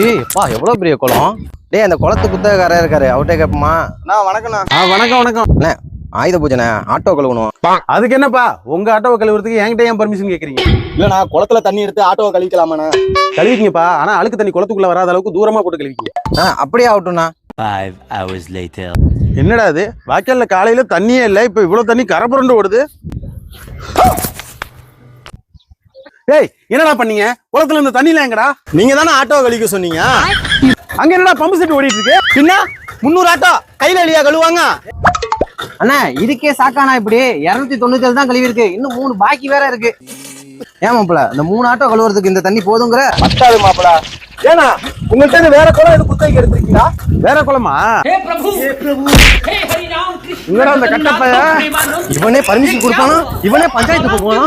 ஏய் அப்பா எவ்வளவு பெரிய குளம்? டேய் அந்த குளத்து குத்தகாரர் இருக்காரு. அவர்கிட்ட கேட்போமா அண்ணா வணக்கண்ணா ஆ வணக்கம் வணக்கம். அண்ணே ஆயுத பூஜனை ஆட்டோ கழுவணும். அதுக்கு என்னப்பா? உங்க ஆட்டோவை கழுவுறதுக்கு என்கிட்ட ஏன் பர்மிஷன் கேக்குறீங்க? இல்லண்ணா குளத்துல தண்ணி எடுத்து ஆட்டோவை கழிக்கலாமாண்ணா கழுவிக்கிங்கப்பா. ஆனா அழுக்கு தண்ணி குளத்துக்குள்ள வராத அளவுக்கு தூரமா போட்டு கழுவிக்கிங்க. ஆ அப்படியே ஆகட்டும்ண்ணா. Five hours later. என்னடா இது? வாய்க்கால்ல காலையில தண்ணியே இல்ல. இப்ப இவ்வளவு தண்ணி கரை புரண்டு ஓடுது. டேய் என்னடா பண்ணீங்க? குளத்துல இருந்த தண்ணில எங்கடா? நீங்க தானே ஆட்டோ கழிக்க சொன்னீங்க? அங்க என்னடா பம்பு செட் ஓடிட்டு இருக்கு பின்ன முந்நூறு ஆட்டோ கையில அழியா கழுவாங்க அண்ணா இதுக்கே சாக்கானா இப்படி? இருநூத்தி தொண்ணூத்தி தான் கழுவி இருக்கு இன்னும் மூணு பாக்கி வேற இருக்கு. ஏன் மாப்பிள இந்த மூணு ஆட்டோ கழுவுறதுக்கு இந்த தண்ணி போதுங்கிற? பத்தாது மாப்பிள. ஏன்னா உங்கள்கிட்ட வேற குளம் எது குத்தகைக்கு எடுத்திருக்கீங்களா? வேற குளமா? இவனே அந்த கட்டப்பைய இவனே பர்மிஷன் கொடுப்பானா இவனே பஞ்சாயத்துக்கு போனா